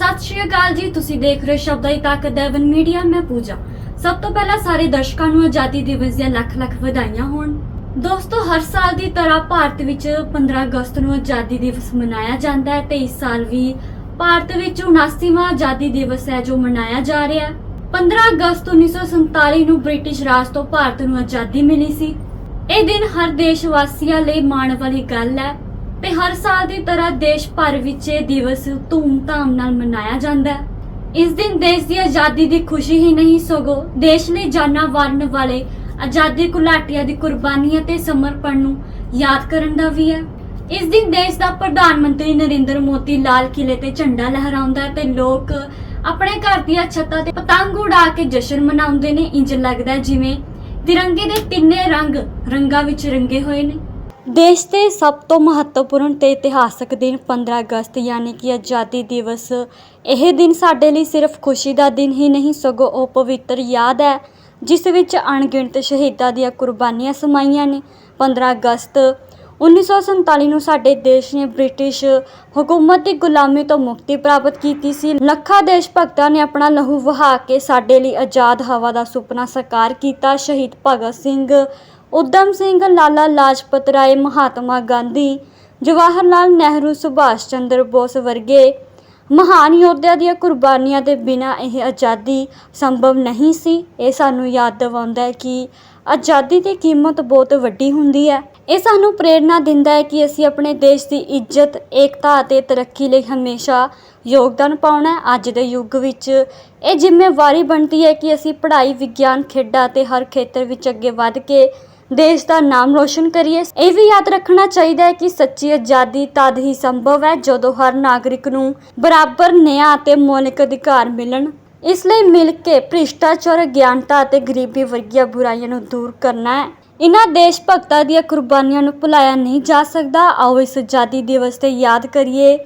ਸਤਿ ਸ਼੍ਰੀ ਅਕਾਲ ਜੀ, ਤੁਸੀਂ ਦੇਖ ਰਹੇ ਹੋ ਸ਼ਬਦਾਂ ਦੀ ਤਾਕਤ ਦੇਵਨ ਮੀਡੀਆ ਮੈਂ ਪੂਜਾ। ਸਭ ਤੋਂ ਪਹਿਲਾਂ ਸਾਰੇ ਦਰਸ਼ਕਾਂ ਨੂੰ ਆਜ਼ਾਦੀ ਦਿਵਸ ਦੀਆਂ ਲੱਖ ਲੱਖ ਵਧਾਈਆਂ ਹੋਣ। ਦੋਸਤੋ, ਹਰ ਸਾਲ ਦੀ ਤਰ੍ਹਾਂ ਭਾਰਤ ਵਿੱਚ 15 ਅਗਸਤ ਨੂੰ ਆਜ਼ਾਦੀ ਦਿਵਸ ਮਨਾਇਆ ਜਾਂਦਾ ਹੈ ਤੇ ਇਸ ਸਾਲ ਵੀ ਭਾਰਤ ਵਿੱਚ 79ਵਾਂ ਆਜ਼ਾਦੀ ਦਿਵਸ ਹੈ ਜੋ ਮਨਾਇਆ ਜਾ ਰਿਹਾ ਹੈ। 15 ਅਗਸਤ 1947 ਨੂੰ ਬ੍ਰਿਟਿਸ਼ ਰਾਜ ਤੋਂ ਭਾਰਤ ਨੂੰ ਆਜ਼ਾਦੀ ਮਿਲੀ ਸੀ। ਇਹ ਦਿਨ ਹਰ ਦੇਸ਼ ਵਾਸੀਆਂ ਲਈ ਮਾਣ ਵਾਲੀ ਗੱਲ ਹੈ। ਤੇ ਹਰ ਸਾਲ ਦੀ ਤਰ੍ਹਾਂ ਦੇਸ਼ ਭਰ ਵਿੱਚ ਇਹ ਦਿਵਸ ਧੂਮ-ਧਾਮ ਨਾਲ ਮਨਾਇਆ ਜਾਂਦਾ ਹੈ। ਇਸ ਦਿਨ ਦੇਸ਼ ਦੀ ਆਜ਼ਾਦੀ ਦੀ ਖੁਸ਼ੀ ਹੀ ਨਹੀਂ ਸਗੋਂ ਦੇਸ਼ ਲਈ ਜਾਨਾਂ ਵਾਰਨ ਵਾਲੇ ਆਜ਼ਾਦੀ ਘੁਲਾਟੀਆਂ ਦੀ ਕੁਰਬਾਨੀਆਂ ਤੇ ਸਮਰਪਣ ਨੂੰ ਯਾਦ ਕਰਨ ਦਾ ਵੀ ਹੈ। ਇਸ ਦਿਨ ਦੇਸ਼ ਦਾ ਪ੍ਰਧਾਨ ਮੰਤਰੀ ਨਰਿੰਦਰ ਮੋਦੀ ਲਾਲ ਕਿਲੇ ਤੇ ਝੰਡਾ ਲਹਿਰਾਉਂਦਾ ਹੈ ਤੇ ਲੋਕ ਆਪਣੇ ਘਰ ਦੀਆਂ ਛੱਤਾਂ ਤੇ ਪਤੰਗ ਉਡਾ ਕੇ ਜਸ਼ਨ ਮਨਾਉਂਦੇ ਨੇ। ਇੰਜ ਲੱਗਦਾ ਜਿਵੇਂ ਤਿਰੰਗੇ ਦੇ ਤਿੰਨੇ ਰੰਗ ਰੰਗਾਂ ਵਿੱਚ ਰੰਗੇ ਹੋਏ ਨੇ। ਦੇਸ਼ ਦੇ ਸਭ ਤੋਂ ਮਹੱਤਵਪੂਰਨ ਤੇ ਇਤਿਹਾਸਕ ਦਿਨ 15 ਅਗਸਤ, ਯਾਨੀ ਕਿ ਆਜ਼ਾਦੀ ਦਿਵਸ। ਇਹ ਦਿਨ ਸਾਡੇ ਲਈ ਸਿਰਫ ਖੁਸ਼ੀ ਦਾ ਦਿਨ ਹੀ ਨਹੀਂ, ਸਗੋਂ ਉਹ ਪਵਿੱਤਰ ਯਾਦ ਹੈ, ਜਿਸ ਵਿੱਚ ਅਣਗਿਣਤ ਸ਼ਹੀਦਾਂ ਦੀਆਂ ਕੁਰਬਾਨੀਆਂ ਸਮਾਈਆਂ ਨੇ। 15 ਅਗਸਤ 1947 ਨੂੰ ਸਾਡੇ ਦੇਸ਼ ਨੇ ਬ੍ਰਿਟਿਸ਼ ਹਕੂਮਤ ਦੀ ਗੁਲਾਮੀ ਤੋਂ ਮੁਕਤੀ ਪ੍ਰਾਪਤ ਕੀਤੀ ਸੀ। ਲੱਖਾਂ ਦੇਸ਼ ਭਗਤਾਂ ਨੇ ਆਪਣਾ ਲਹੂ ਵਹਾ ਕੇ ਸਾਡੇ ਲਈ ਆਜ਼ਾਦ ਹਵਾ ਦਾ ਸੁਪਨਾ ਸਾਕਾਰ ਕੀਤਾ। ਸ਼ਹੀਦ ਭਗਤ ਸਿੰਘ ਉਦਮ ਸਿੰਘ ਲਾਲਾ ਲਾਜਪਤ ਰਾਏ, ਮਹਾਤਮਾ ਗਾਂਧੀ ਜਵਾਹਰ ਲਾਲ ਨਹਿਰੂ, ਸੁਭਾਸ਼ ਚੰਦਰ ਬੋਸ ਵਰਗੇ ਮਹਾਨ ਯੋਧਿਆਂ ਦੀਆਂ ਕੁਰਬਾਨੀਆਂ ਦੇ ਬਿਨਾਂ ਇਹ ਆਜ਼ਾਦੀ ਸੰਭਵ ਨਹੀਂ ਸੀ। ਇਹ ਸਾਨੂੰ ਯਾਦ ਦਿਵਾਉਂਦਾ ਹੈ ਕਿ ਆਜ਼ਾਦੀ ਦੀ ਕੀਮਤ ਬਹੁਤ ਵੱਡੀ ਹੁੰਦੀ ਹੈ। ਇਹ ਸਾਨੂੰ ਪ੍ਰੇਰਣਾ ਦਿੰਦਾ ਹੈ ਕਿ ਅਸੀਂ ਆਪਣੇ ਦੇਸ਼ ਦੀ ਇੱਜ਼ਤ, ਏਕਤਾ ਅਤੇ ਤਰੱਕੀ ਲਈ ਹਮੇਸ਼ਾ ਯੋਗਦਾਨ ਪਾਉਣਾ ਹੈ। ਅੱਜ ਦੇ ਯੁੱਗ ਵਿੱਚ ਇਹ ਜ਼ਿੰਮੇਵਾਰੀ ਬਣਦੀ ਹੈ ਕਿ ਅਸੀਂ ਪੜ੍ਹਾਈ, ਵਿਗਿਆਨ, ਖੇਡਾਂ ਅਤੇ ਹਰ ਖੇਤਰ ਵਿੱਚ ਅੱਗੇ ਵਧ ਕੇ ਦੇਸ਼ ਦਾ ਨਾਮ ਰੋਸ਼ਨ ਕਰੀਏ। ਇਹ ਵੀ ਯਾਦ ਰੱਖਣਾ ਚਾਹੀਦਾ ਹੈ ਕਿ ਸੱਚੀ ਆਜ਼ਾਦੀ ਤਦ ਹੀ ਸੰਭਵ ਹੈ ਜਦੋਂ ਹਰ ਨਾਗਰਿਕ ਨੂੰ ਬਰਾਬਰ ਨਿਆਂ ਅਤੇ ਮੌਲਿਕ ਅਧਿਕਾਰ ਮਿਲਣ। ਇਸ ਲਈ ਮਿਲ ਕੇ ਭ੍ਰਿਸ਼ਟਾਚਾਰ ਗਿਆਨਤਾ ਅਤੇ ਗਰੀਬੀ ਵਰਗੀਆਂ ਬੁਰਾਈਆਂ ਨੂੰ ਦੂਰ ਕਰਨਾ ਹੈ। ਇਨ੍ਹਾਂ ਦੇਸ਼ ਭਗਤਾਂ ਦੀਆਂ ਕੁਰਬਾਨੀਆਂ ਨੂੰ ਭੁਲਾਇਆ ਨਹੀਂ ਜਾ ਸਕਦਾ। ਆਓ ਇਸ ਆਜ਼ਾਦੀ ਦਿਵਸ ਤੇ ਯਾਦ ਕਰੀਏ।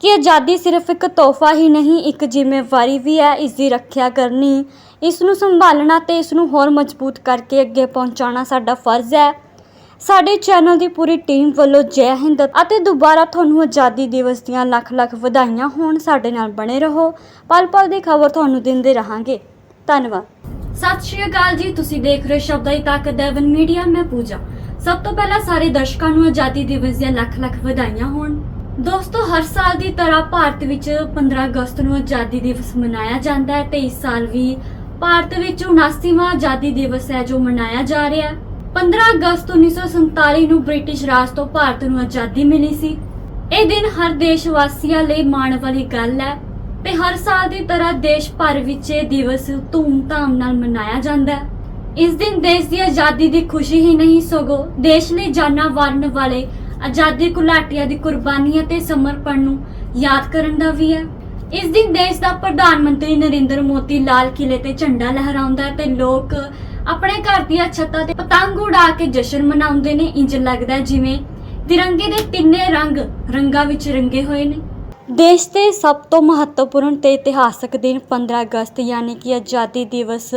ਕਿ ਆਜ਼ਾਦੀ ਸਿਰਫ ਇੱਕ ਤੋਹਫਾ ਹੀ ਨਹੀਂ, ਇੱਕ ਜ਼ਿੰਮੇਵਾਰੀ ਵੀ ਹੈ ਇਸ ਦੀ ਰੱਖਿਆ ਕਰਨੀ। ਇਸ ਨੂੰ ਸੰਭਾਲਣਾ ਤੇ ਇਸ ਨੂੰ ਹੋਰ ਮਜ਼ਬੂਤ ਕਰਕੇ ਅੱਗੇ ਪਹੁੰਚਾਉਣਾ ਸਾਡਾ ਫਰਜ਼ ਹੈ। ਸਾਡੇ ਚੈਨਲ ਦੀ ਪੂਰੀ ਟੀਮ ਵੱਲੋਂ ਜੈ ਹਿੰਦ ਅਤੇ ਦੁਬਾਰਾ ਤੁਹਾਨੂੰ ਆਜ਼ਾਦੀ ਦਿਵਸ ਦੀਆਂ ਲੱਖ ਲੱਖ ਵਧਾਈਆਂ ਹੋਣ ਸਾਡੇ ਨਾਲ ਬਣੇ ਰਹੋ। ਪਲ ਪਲ ਦੀ ਖਬਰ ਤੁਹਾਨੂੰ ਦਿੰਦੇ ਰਹਾਂਗੇ। ਧੰਨਵਾਦ। ਸਤਿ ਸ਼੍ਰੀ ਅਕਾਲ ਜੀ, ਤੁਸੀਂ ਦੇਖ ਰਹੇ ਹੋ ਸ਼ਬਦਾਂ ਦੀ ਤਾਕਤ ਦੇਵਨ ਮੀਡੀਆ, ਮੈਂ ਪੂਜਾ। ਸਭ ਤੋਂ ਪਹਿਲਾਂ ਸਾਰੇ ਦਰਸ਼ਕਾਂ ਨੂੰ ਆਜ਼ਾਦੀ ਦਿਵਸ ਦੀਆਂ ਲੱਖ ਲੱਖ ਵਧਾਈਆਂ ਹੋਣ। ਦੋਸਤੋ, ਹਰ ਸਾਲ ਦੀ ਤਰ੍ਹਾਂ ਭਾਰਤ ਵਿੱਚ 15 ਅਗਸਤ ਨੂੰ ਆਜ਼ਾਦੀ ਦਿਵਸ ਮਨਾਇਆ ਜਾਂਦਾ ਹੈ ਤੇ ਇਸ ਸਾਲ ਵੀ ਭਾਰਤ ਵਿੱਚ 79ਵਾਂ ਆਜ਼ਾਦੀ ਦਿਵਸ ਹੈ ਜੋ ਮਨਾਇਆ ਜਾ ਰਿਹਾ ਹੈ। 15 ਅਗਸਤ 1947 ਨੂੰ ਬ੍ਰਿਟਿਸ਼ ਰਾਜ ਤੋਂ ਭਾਰਤ ਨੂੰ ਆਜ਼ਾਦੀ ਮਿਲੀ ਸੀ। ਇਹ ਦਿਨ ਹਰ ਦੇਸ਼ ਵਾਸੀਆਂ ਲਈ ਮਾਣ ਵਾਲੀ ਗੱਲ ਹੈ ਤੇ ਹਰ ਸਾਲ ਦੀ ਤਰ੍ਹਾਂ ਦੇਸ਼ ਭਰ ਵਿੱਚ ਇਹ ਦਿਵਸ ਧੂਮ-ਧਾਮ ਨਾਲ ਮਨਾਇਆ ਜਾਂਦਾ ਹੈ। ਇਸ ਦਿਨ ਦੇਸ਼ ਦੀ ਆਜ਼ਾਦੀ ਦੀ ਖੁਸ਼ੀ ਹੀ ਨਹੀਂ ਸਗੋਂ ਦੇਸ਼ ਲਈ ਜਾਨਾਂ ਵਾਰਨ ਵਾਲੇ ਆਜ਼ਾਦੀ ਘੁਲਾਟੀਆਂ ਦੀ ਕੁਰਬਾਨੀਆਂ ਤੇ ਸਮਰਪਣ ਨੂੰ ਯਾਦ ਕਰਨ ਦਾ ਵੀ ਹੈ। ਇਸ ਦਿਨ ਦੇਸ਼ ਦਾ ਪ੍ਰਧਾਨ ਮੰਤਰੀ ਨਰਿੰਦਰ ਮੋਦੀ ਲਾਲ ਕਿਲੇ ਤੇ ਝੰਡਾ ਲਹਿਰਾਉਂਦਾ ਹੈ ਤੇ ਲੋਕ ਆਪਣੇ ਘਰ ਦੀਆਂ ਛੱਤਾਂ ਤੇ ਪਤੰਗ ਉਡਾ ਕੇ ਜਸ਼ਨ ਮਨਾਉਂਦੇ ਨੇ। ਇੰਜ ਲੱਗਦਾ ਜਿਵੇਂ ਤਿਰੰਗੇ ਦੇ ਤਿੰਨੇ ਰੰਗ ਰੰਗਾਂ ਵਿੱਚ ਰੰਗੇ ਹੋਏ ਨੇ। ਦੇਸ਼ ਦੇ ਸਭ ਤੋਂ ਮਹੱਤਵਪੂਰਨ ਤੇ ਇਤਿਹਾਸਕ ਦਿਨ 15 ਅਗਸਤ, ਯਾਨੀ ਕਿ ਆਜ਼ਾਦੀ ਦਿਵਸ,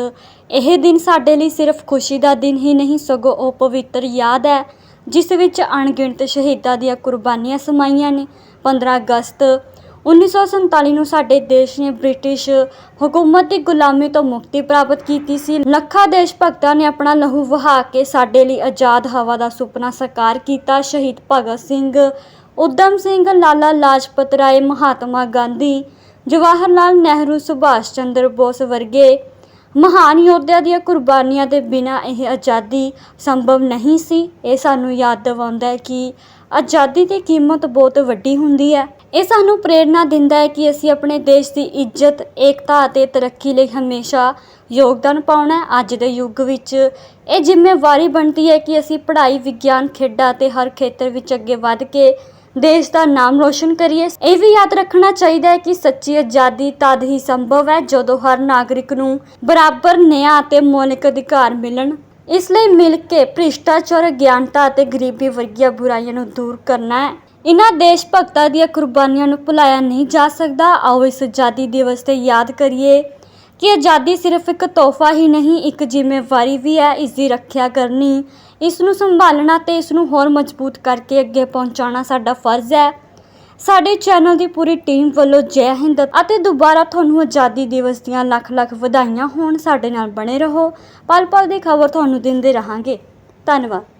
ਇਹ ਦਿਨ ਸਾਡੇ ਲਈ ਸਿਰਫ ਖੁਸ਼ੀ ਦਾ ਦਿਨ ਹੀ ਨਹੀਂ, ਸਗੋਂ ਉਹ ਪਵਿੱਤਰ ਯਾਦ ਹੈ। ਜਿਸ ਵਿੱਚ ਅਣਗਿਣਤ ਸ਼ਹੀਦਾਂ ਦੀਆਂ ਕੁਰਬਾਨੀਆਂ ਸਮਾਈਆਂ ਨੇ। 15 ਅਗਸਤ 1947 ਨੂੰ ਸਾਡੇ ਦੇਸ਼ ਨੇ ਬ੍ਰਿਟਿਸ਼ ਹਕੂਮਤ ਦੀ ਗੁਲਾਮੀ ਤੋਂ ਮੁਕਤੀ ਪ੍ਰਾਪਤ ਕੀਤੀ ਸੀ। ਲੱਖਾਂ ਦੇਸ਼ ਭਗਤਾਂ ਨੇ ਆਪਣਾ ਲਹੂ ਵਹਾ ਕੇ ਸਾਡੇ ਲਈ ਆਜ਼ਾਦ ਹਵਾ ਦਾ ਸੁਪਨਾ ਸਾਕਾਰ ਕੀਤਾ। ਸ਼ਹੀਦ ਭਗਤ ਸਿੰਘ ਉਦਮ ਸਿੰਘ, ਲਾਲਾ ਲਾਜਪਤ ਰਾਏ, ਮਹਾਤਮਾ ਗਾਂਧੀ, ਜਵਾਹਰ ਲਾਲ ਨਹਿਰੂ, ਸੁਭਾਸ਼ ਚੰਦਰ ਬੋਸ ਵਰਗੇ ਮਹਾਨ ਯੋਧਿਆਂ ਦੀਆਂ ਕੁਰਬਾਨੀਆਂ ਦੇ ਬਿਨਾਂ ਇਹ ਆਜ਼ਾਦੀ ਸੰਭਵ ਨਹੀਂ ਸੀ। ਇਹ ਸਾਨੂੰ ਯਾਦ ਦਿਵਾਉਂਦਾ ਹੈ ਕਿ ਆਜ਼ਾਦੀ ਦੀ ਕੀਮਤ ਬਹੁਤ ਵੱਡੀ ਹੁੰਦੀ ਹੈ। ਇਹ ਸਾਨੂੰ ਪ੍ਰੇਰਣਾ ਦਿੰਦਾ ਹੈ ਕਿ ਅਸੀਂ ਆਪਣੇ ਦੇਸ਼ ਦੀ ਇੱਜ਼ਤ, ਏਕਤਾ ਅਤੇ ਤਰੱਕੀ ਲਈ ਹਮੇਸ਼ਾ ਯੋਗਦਾਨ ਪਾਉਣਾ ਹੈ। ਅੱਜ ਦੇ ਯੁੱਗ ਵਿੱਚ ਇਹ ਜ਼ਿੰਮੇਵਾਰੀ ਬਣਦੀ ਹੈ ਕਿ ਅਸੀਂ ਪੜ੍ਹਾਈ, ਵਿਗਿਆਨ, ਖੇਡਾਂ ਅਤੇ ਹਰ ਖੇਤਰ ਵਿੱਚ ਅੱਗੇ ਵੱਧ ਕੇ ਦੇਸ਼ ਦਾ ਨਾਮ ਰੋਸ਼ਨ ਕਰੀਏ। ਇਹ ਵੀ ਯਾਦ ਰੱਖਣਾ ਚਾਹੀਦਾ ਹੈ ਕਿ ਸੱਚੀ ਆਜ਼ਾਦੀ ਤਦ ਹੀ ਸੰਭਵ ਹੈ ਜਦੋਂ ਹਰ ਨਾਗਰਿਕ ਨੂੰ ਬਰਾਬਰ ਨਿਆਂ ਅਤੇ ਮੌਲਿਕ ਅਧਿਕਾਰ ਮਿਲਣ। ਇਸ ਲਈ ਮਿਲ ਕੇ ਭ੍ਰਿਸ਼ਟਾਚਾਰ, ਅਗਿਆਨਤਾ ਅਤੇ ਗਰੀਬੀ ਵਰਗੀਆਂ ਬੁਰਾਈਆਂ ਨੂੰ ਦੂਰ ਕਰਨਾ ਹੈ। ਇਨ੍ਹਾਂ ਦੇਸ਼ ਭਗਤਾਂ ਦੀਆਂ ਕੁਰਬਾਨੀਆਂ ਨੂੰ ਭੁਲਾਇਆ ਨਹੀਂ ਜਾ ਸਕਦਾ। ਆਓ ਇਸ ਆਜ਼ਾਦੀ ਦਿਵਸ ਤੇ ਯਾਦ ਕਰੀਏ। ਕਿ ਆਜ਼ਾਦੀ ਸਿਰਫ ਇੱਕ ਤੋਹਫਾ ਹੀ ਨਹੀਂ, ਇੱਕ ਜ਼ਿੰਮੇਵਾਰੀ ਵੀ ਹੈ ਇਸ ਦੀ ਰੱਖਿਆ ਕਰਨੀ। ਇਸ ਨੂੰ ਸੰਭਾਲਣਾ ਤੇ ਇਸ ਨੂੰ ਹੋਰ ਮਜ਼ਬੂਤ ਕਰਕੇ ਅੱਗੇ ਪਹੁੰਚਾਉਣਾ ਸਾਡਾ ਫਰਜ਼ ਹੈ। ਸਾਡੇ ਚੈਨਲ ਦੀ ਪੂਰੀ ਟੀਮ ਵੱਲੋਂ ਜੈ ਹਿੰਦ ਅਤੇ ਦੁਬਾਰਾ ਤੁਹਾਨੂੰ ਆਜ਼ਾਦੀ ਦਿਵਸ ਦੀਆਂ ਲੱਖ ਲੱਖ ਵਧਾਈਆਂ ਹੋਣ ਸਾਡੇ ਨਾਲ ਬਣੇ ਰਹੋ। ਪਲ ਪਲ ਦੀ ਖਬਰ ਤੁਹਾਨੂੰ ਦਿੰਦੇ ਰਹਾਂਗੇ। ਧੰਨਵਾਦ।